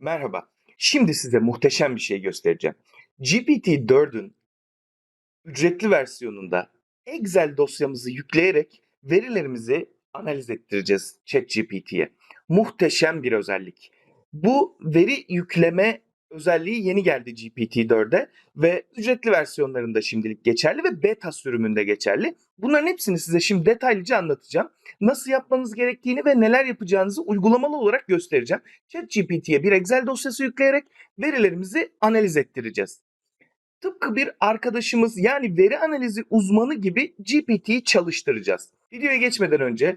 Merhaba. Şimdi size muhteşem bir şey göstereceğim. GPT-4'ün ücretli versiyonunda Excel dosyamızı yükleyerek verilerimizi analiz ettireceğiz ChatGPT'ye. Muhteşem bir özellik. Bu veri yükleme özelliği yeni geldi GPT-4'e ve ücretli versiyonlarında şimdilik geçerli ve beta sürümünde geçerli. Bunların hepsini size şimdi detaylıca anlatacağım. Nasıl yapmanız gerektiğini ve neler yapacağınızı uygulamalı olarak göstereceğim. ChatGPT'ye bir Excel dosyası yükleyerek verilerimizi analiz ettireceğiz. Tıpkı bir arkadaşımız yani veri analizi uzmanı gibi GPT'yi çalıştıracağız. Videoya geçmeden önce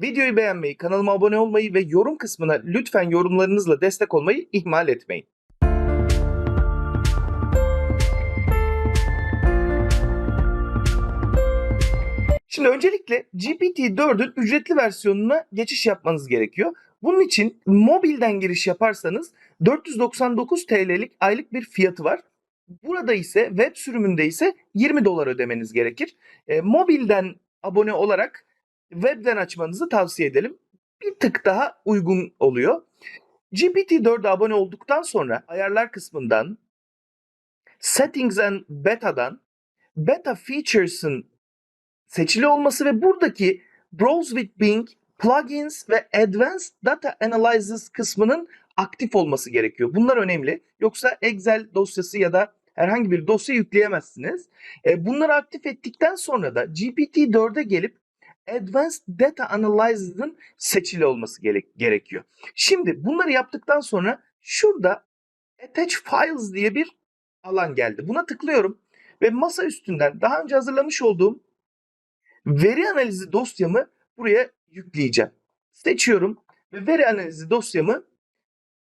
videoyu beğenmeyi, kanalıma abone olmayı ve yorum kısmına lütfen yorumlarınızla destek olmayı ihmal etmeyin. Şimdi öncelikle GPT-4'ün ücretli versiyonuna geçiş yapmanız gerekiyor. Bunun için mobilden giriş yaparsanız 499 TL'lik aylık bir fiyatı var. Burada ise web sürümünde ise 20 dolar ödemeniz gerekir. E, mobilden abone olarak webden açmanızı tavsiye edelim. Bir tık daha uygun oluyor. GPT-4'e abone olduktan sonra ayarlar kısmından Settings and Beta'dan Beta Features'ın seçili olması ve buradaki Browse with Bing, Plugins ve Advanced Data Analysis kısmının aktif olması gerekiyor. Bunlar önemli. Yoksa Excel dosyası ya da herhangi bir dosya yükleyemezsiniz. E, bunları aktif ettikten sonra da GPT-4'e gelip Advanced Data Analysis'ın seçili olması gerek- gerekiyor. Şimdi bunları yaptıktan sonra şurada Attach Files diye bir alan geldi. Buna tıklıyorum ve masa üstünden daha önce hazırlamış olduğum veri analizi dosyamı buraya yükleyeceğim. Seçiyorum ve veri analizi dosyamı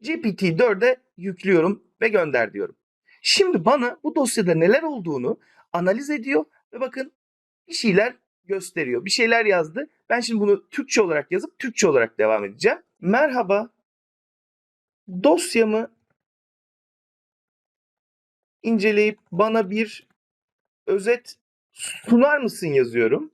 GPT-4'e yüklüyorum ve gönder diyorum. Şimdi bana bu dosyada neler olduğunu analiz ediyor ve bakın bir şeyler gösteriyor. Bir şeyler yazdı. Ben şimdi bunu Türkçe olarak yazıp Türkçe olarak devam edeceğim. Merhaba. Dosyamı inceleyip bana bir özet sunar mısın yazıyorum.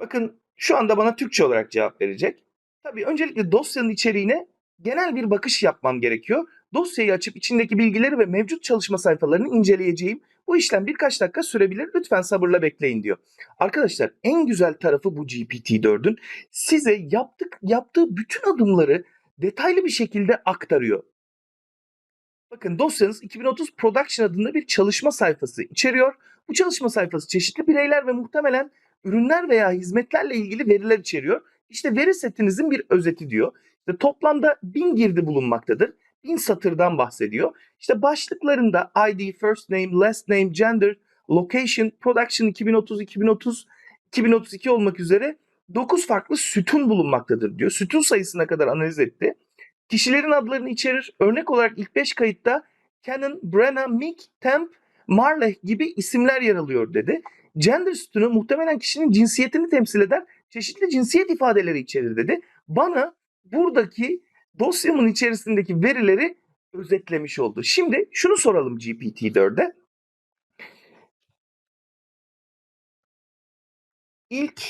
Bakın şu anda bana Türkçe olarak cevap verecek. Tabii öncelikle dosyanın içeriğine genel bir bakış yapmam gerekiyor. Dosyayı açıp içindeki bilgileri ve mevcut çalışma sayfalarını inceleyeceğim. Bu işlem birkaç dakika sürebilir. Lütfen sabırla bekleyin diyor. Arkadaşlar en güzel tarafı bu GPT-4'ün size yaptık yaptığı bütün adımları detaylı bir şekilde aktarıyor. Bakın dosyanız 2030 Production adında bir çalışma sayfası içeriyor. Bu çalışma sayfası çeşitli bireyler ve muhtemelen ürünler veya hizmetlerle ilgili veriler içeriyor. İşte veri setinizin bir özeti diyor. İşte toplamda 1000 girdi bulunmaktadır. 1000 satırdan bahsediyor. İşte başlıklarında ID, first name, last name, gender, location, production 2030, 2030, 2032 olmak üzere 9 farklı sütun bulunmaktadır diyor. Sütun sayısına kadar analiz etti. Kişilerin adlarını içerir. Örnek olarak ilk 5 kayıtta Canon, Brenna, Mick, Temp, Marley gibi isimler yer alıyor dedi. Gender sütunu muhtemelen kişinin cinsiyetini temsil eder. Çeşitli cinsiyet ifadeleri içerir dedi. Bana buradaki dosyamın içerisindeki verileri özetlemiş oldu. Şimdi şunu soralım GPT-4'e. İlk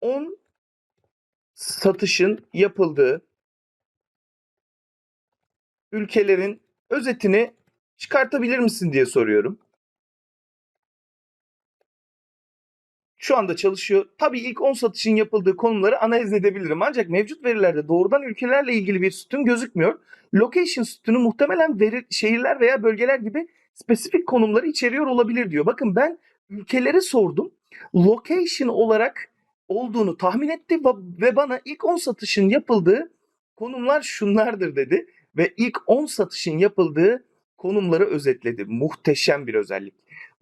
10 satışın yapıldığı ülkelerin özetini çıkartabilir misin diye soruyorum. Şu anda çalışıyor. Tabii ilk 10 satışın yapıldığı konumları analiz edebilirim. Ancak mevcut verilerde doğrudan ülkelerle ilgili bir sütun gözükmüyor. Location sütunu muhtemelen veri, şehirler veya bölgeler gibi spesifik konumları içeriyor olabilir diyor. Bakın ben ülkeleri sordum. Location olarak olduğunu tahmin etti ve- bana ilk 10 satışın yapıldığı konumlar şunlardır dedi ve ilk 10 satışın yapıldığı konumları özetledi. Muhteşem bir özellik.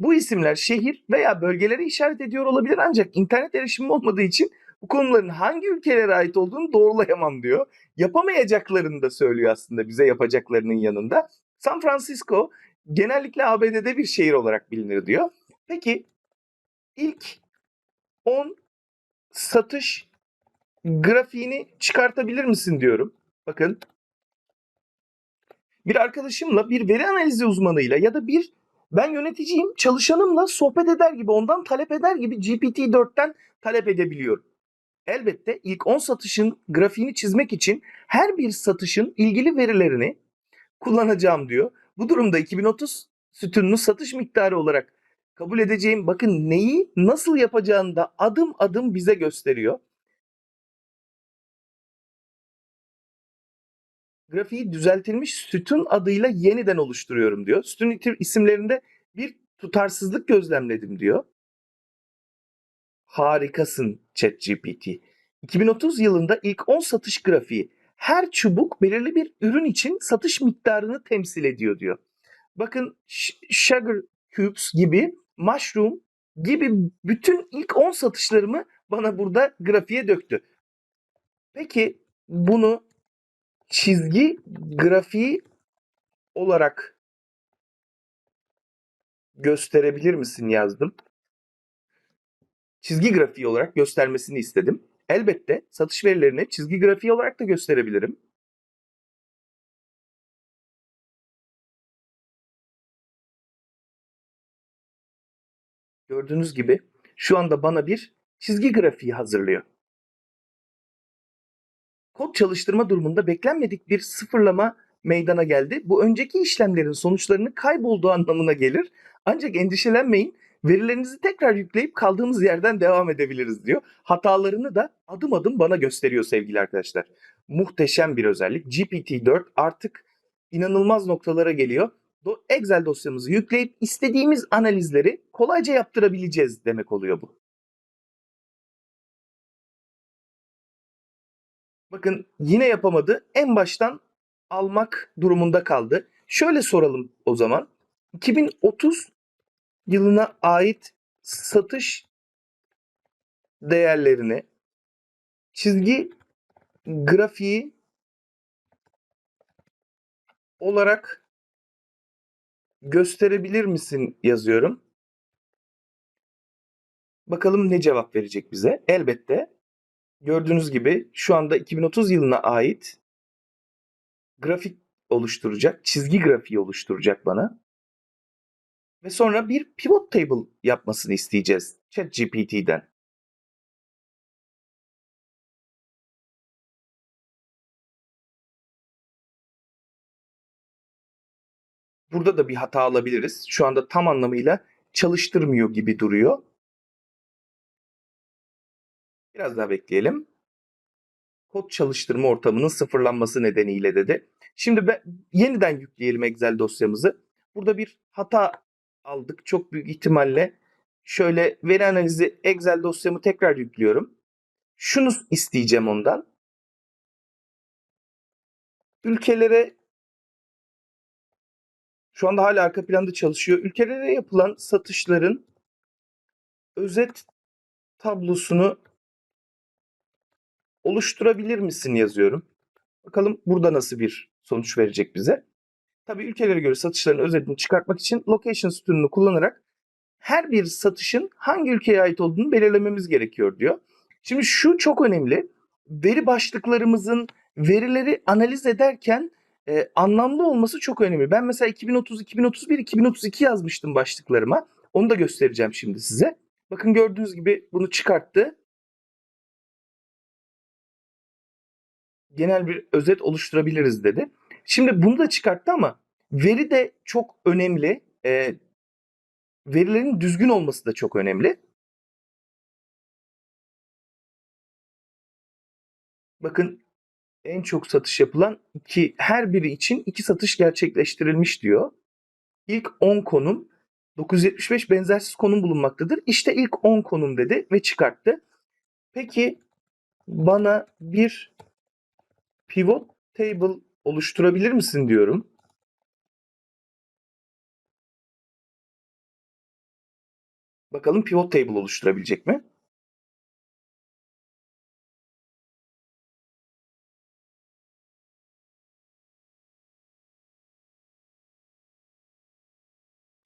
Bu isimler şehir veya bölgelere işaret ediyor olabilir ancak internet erişimim olmadığı için bu konuların hangi ülkelere ait olduğunu doğrulayamam diyor. Yapamayacaklarını da söylüyor aslında bize yapacaklarının yanında. San Francisco genellikle ABD'de bir şehir olarak bilinir diyor. Peki ilk 10 satış grafiğini çıkartabilir misin diyorum. Bakın bir arkadaşımla bir veri analizi uzmanıyla ya da bir ben yöneticiyim çalışanımla sohbet eder gibi ondan talep eder gibi GPT-4'ten talep edebiliyorum. Elbette ilk 10 satışın grafiğini çizmek için her bir satışın ilgili verilerini kullanacağım diyor. Bu durumda 2030 sütununu satış miktarı olarak kabul edeceğim. Bakın neyi nasıl yapacağını da adım adım bize gösteriyor. Grafiği düzeltilmiş sütun adıyla yeniden oluşturuyorum diyor. Sütun isimlerinde bir tutarsızlık gözlemledim diyor. Harikasın ChatGPT. 2030 yılında ilk 10 satış grafiği her çubuk belirli bir ürün için satış miktarını temsil ediyor diyor. Bakın Sugar Cubes gibi, Mushroom gibi bütün ilk 10 satışlarımı bana burada grafiğe döktü. Peki bunu çizgi grafiği olarak gösterebilir misin yazdım. Çizgi grafiği olarak göstermesini istedim. Elbette satış verilerini çizgi grafiği olarak da gösterebilirim. Gördüğünüz gibi şu anda bana bir çizgi grafiği hazırlıyor. Kod çalıştırma durumunda beklenmedik bir sıfırlama meydana geldi. Bu önceki işlemlerin sonuçlarının kaybolduğu anlamına gelir. Ancak endişelenmeyin. Verilerinizi tekrar yükleyip kaldığımız yerden devam edebiliriz diyor. Hatalarını da adım adım bana gösteriyor sevgili arkadaşlar. Muhteşem bir özellik. GPT-4 artık inanılmaz noktalara geliyor. Excel dosyamızı yükleyip istediğimiz analizleri kolayca yaptırabileceğiz demek oluyor bu. Bakın yine yapamadı. En baştan almak durumunda kaldı. Şöyle soralım o zaman. 2030 yılına ait satış değerlerini çizgi grafiği olarak gösterebilir misin yazıyorum. Bakalım ne cevap verecek bize. Elbette gördüğünüz gibi şu anda 2030 yılına ait grafik oluşturacak, çizgi grafiği oluşturacak bana. Ve sonra bir pivot table yapmasını isteyeceğiz ChatGPT'den. Burada da bir hata alabiliriz. Şu anda tam anlamıyla çalıştırmıyor gibi duruyor. Biraz daha bekleyelim. Kod çalıştırma ortamının sıfırlanması nedeniyle dedi. Şimdi ben, yeniden yükleyelim Excel dosyamızı. Burada bir hata aldık. Çok büyük ihtimalle şöyle veri analizi Excel dosyamı tekrar yüklüyorum. Şunu isteyeceğim ondan. Ülkelere şu anda hala arka planda çalışıyor. Ülkelere yapılan satışların özet tablosunu oluşturabilir misin yazıyorum. Bakalım burada nasıl bir sonuç verecek bize. Tabii ülkelere göre satışların özetini çıkartmak için location sütununu kullanarak her bir satışın hangi ülkeye ait olduğunu belirlememiz gerekiyor diyor. Şimdi şu çok önemli. Veri başlıklarımızın verileri analiz ederken e, anlamlı olması çok önemli. Ben mesela 2030, 2031, 2032 yazmıştım başlıklarıma. Onu da göstereceğim şimdi size. Bakın gördüğünüz gibi bunu çıkarttı. Genel bir özet oluşturabiliriz dedi. Şimdi bunu da çıkarttı ama veri de çok önemli. E, verilerin düzgün olması da çok önemli. Bakın en çok satış yapılan iki, her biri için iki satış gerçekleştirilmiş diyor. İlk 10 konum 975 benzersiz konum bulunmaktadır. İşte ilk 10 konum dedi ve çıkarttı. Peki bana bir pivot table oluşturabilir misin diyorum. Bakalım pivot table oluşturabilecek mi?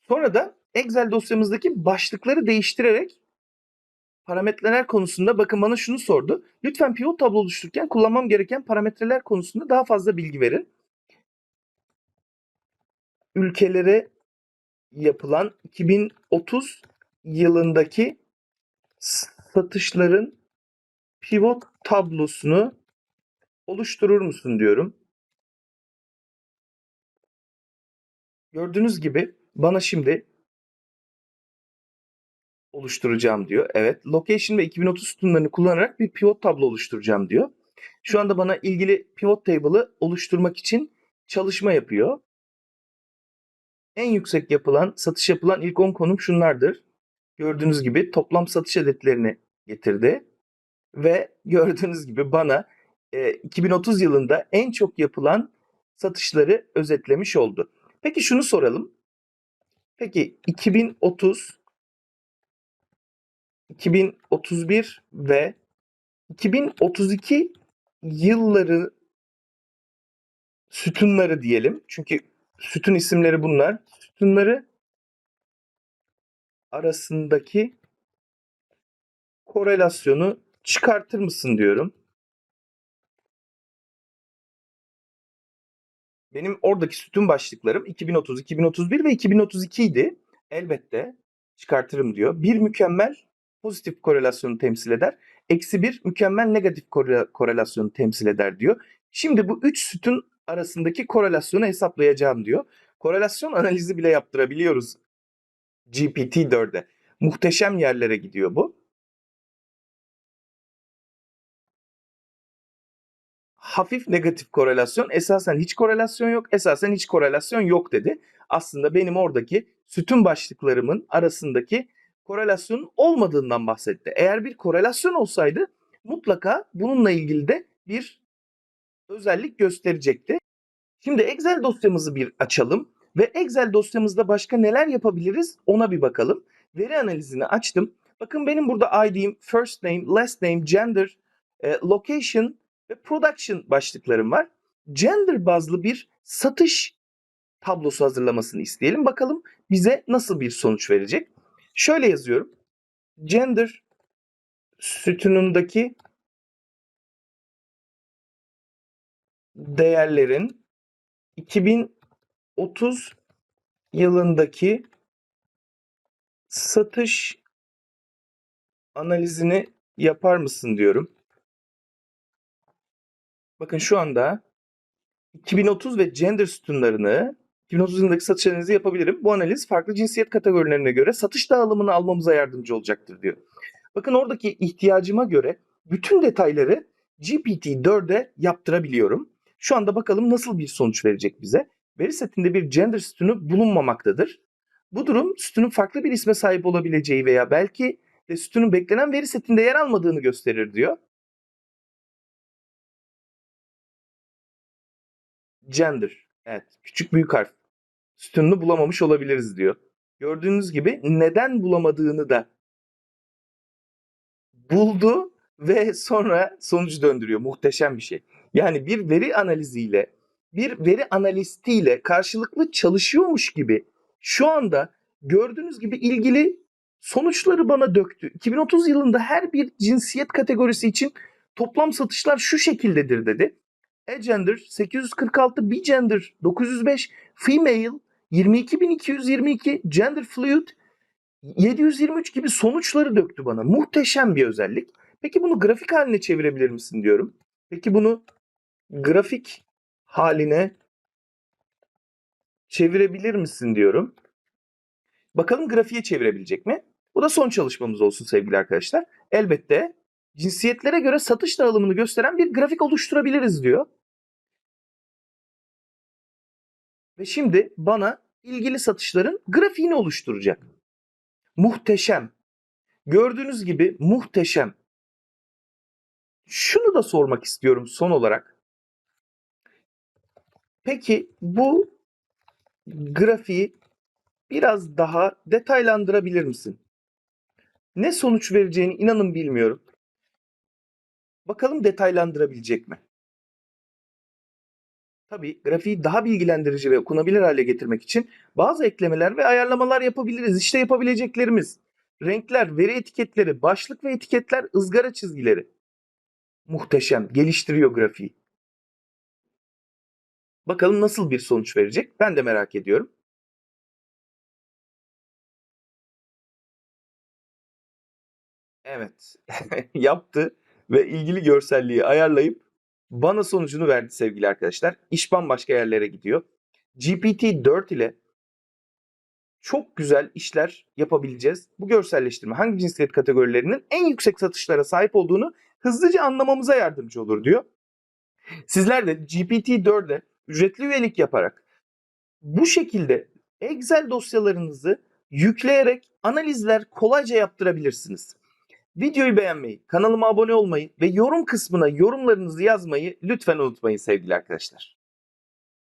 Sonra da Excel dosyamızdaki başlıkları değiştirerek parametreler konusunda bakın bana şunu sordu. Lütfen pivot tablo oluştururken kullanmam gereken parametreler konusunda daha fazla bilgi verin. Ülkelere yapılan 2030 yılındaki satışların pivot tablosunu oluşturur musun diyorum. Gördüğünüz gibi bana şimdi oluşturacağım diyor. Evet. Location ve 2030 sütunlarını kullanarak bir pivot tablo oluşturacağım diyor. Şu anda bana ilgili pivot table'ı oluşturmak için çalışma yapıyor. En yüksek yapılan, satış yapılan ilk 10 konum şunlardır. Gördüğünüz gibi toplam satış adetlerini getirdi. Ve gördüğünüz gibi bana e, 2030 yılında en çok yapılan satışları özetlemiş oldu. Peki şunu soralım. Peki 2030, 2031 ve 2032 yılları sütunları diyelim. Çünkü sütun isimleri bunlar. Sütunları arasındaki korelasyonu çıkartır mısın diyorum. Benim oradaki sütun başlıklarım 2030, 2031 ve 2032 idi. Elbette çıkartırım diyor. Bir mükemmel pozitif korelasyonu temsil eder. Eksi bir mükemmel negatif kore- korelasyonu temsil eder diyor. Şimdi bu üç sütun arasındaki korelasyonu hesaplayacağım diyor. Korelasyon analizi bile yaptırabiliyoruz GPT-4'e. Muhteşem yerlere gidiyor bu. hafif negatif korelasyon, esasen hiç korelasyon yok, esasen hiç korelasyon yok dedi. Aslında benim oradaki sütun başlıklarımın arasındaki korelasyonun olmadığından bahsetti. Eğer bir korelasyon olsaydı mutlaka bununla ilgili de bir özellik gösterecekti. Şimdi Excel dosyamızı bir açalım ve Excel dosyamızda başka neler yapabiliriz ona bir bakalım. Veri analizini açtım. Bakın benim burada ID'im, first name, last name, gender, e, location ve production başlıklarım var. Gender bazlı bir satış tablosu hazırlamasını isteyelim. Bakalım bize nasıl bir sonuç verecek. Şöyle yazıyorum. Gender sütunundaki değerlerin 2030 yılındaki satış analizini yapar mısın diyorum. Bakın şu anda 2030 ve gender sütunlarını 2030 yılındaki satış analizi yapabilirim. Bu analiz farklı cinsiyet kategorilerine göre satış dağılımını almamıza yardımcı olacaktır diyor. Bakın oradaki ihtiyacıma göre bütün detayları GPT-4'e yaptırabiliyorum. Şu anda bakalım nasıl bir sonuç verecek bize. Veri setinde bir gender sütunu bulunmamaktadır. Bu durum sütunun farklı bir isme sahip olabileceği veya belki de sütunun beklenen veri setinde yer almadığını gösterir diyor. Gender. Evet. Küçük büyük harf. Sütununu bulamamış olabiliriz diyor. Gördüğünüz gibi neden bulamadığını da buldu ve sonra sonucu döndürüyor. Muhteşem bir şey. Yani bir veri analiziyle, bir veri analistiyle karşılıklı çalışıyormuş gibi şu anda gördüğünüz gibi ilgili sonuçları bana döktü. 2030 yılında her bir cinsiyet kategorisi için toplam satışlar şu şekildedir dedi. E-gender 846, B-gender 905, female 22222, gender fluid 723 gibi sonuçları döktü bana. Muhteşem bir özellik. Peki bunu grafik haline çevirebilir misin diyorum. Peki bunu grafik haline çevirebilir misin diyorum. Bakalım grafiğe çevirebilecek mi? Bu da son çalışmamız olsun sevgili arkadaşlar. Elbette cinsiyetlere göre satış dağılımını gösteren bir grafik oluşturabiliriz diyor. Ve şimdi bana ilgili satışların grafiğini oluşturacak. Muhteşem. Gördüğünüz gibi muhteşem. Şunu da sormak istiyorum son olarak. Peki bu grafiği biraz daha detaylandırabilir misin? Ne sonuç vereceğini inanın bilmiyorum. Bakalım detaylandırabilecek mi? Tabii grafiği daha bilgilendirici ve okunabilir hale getirmek için bazı eklemeler ve ayarlamalar yapabiliriz. İşte yapabileceklerimiz. Renkler, veri etiketleri, başlık ve etiketler, ızgara çizgileri. Muhteşem. Geliştiriyor grafiği. Bakalım nasıl bir sonuç verecek? Ben de merak ediyorum. Evet. Yaptı. ve ilgili görselliği ayarlayıp bana sonucunu verdi sevgili arkadaşlar. İş bambaşka yerlere gidiyor. GPT-4 ile çok güzel işler yapabileceğiz. Bu görselleştirme hangi cinsiyet kategorilerinin en yüksek satışlara sahip olduğunu hızlıca anlamamıza yardımcı olur diyor. Sizler de GPT-4'e ücretli üyelik yaparak bu şekilde Excel dosyalarınızı yükleyerek analizler kolayca yaptırabilirsiniz. Videoyu beğenmeyi, kanalıma abone olmayı ve yorum kısmına yorumlarınızı yazmayı lütfen unutmayın sevgili arkadaşlar.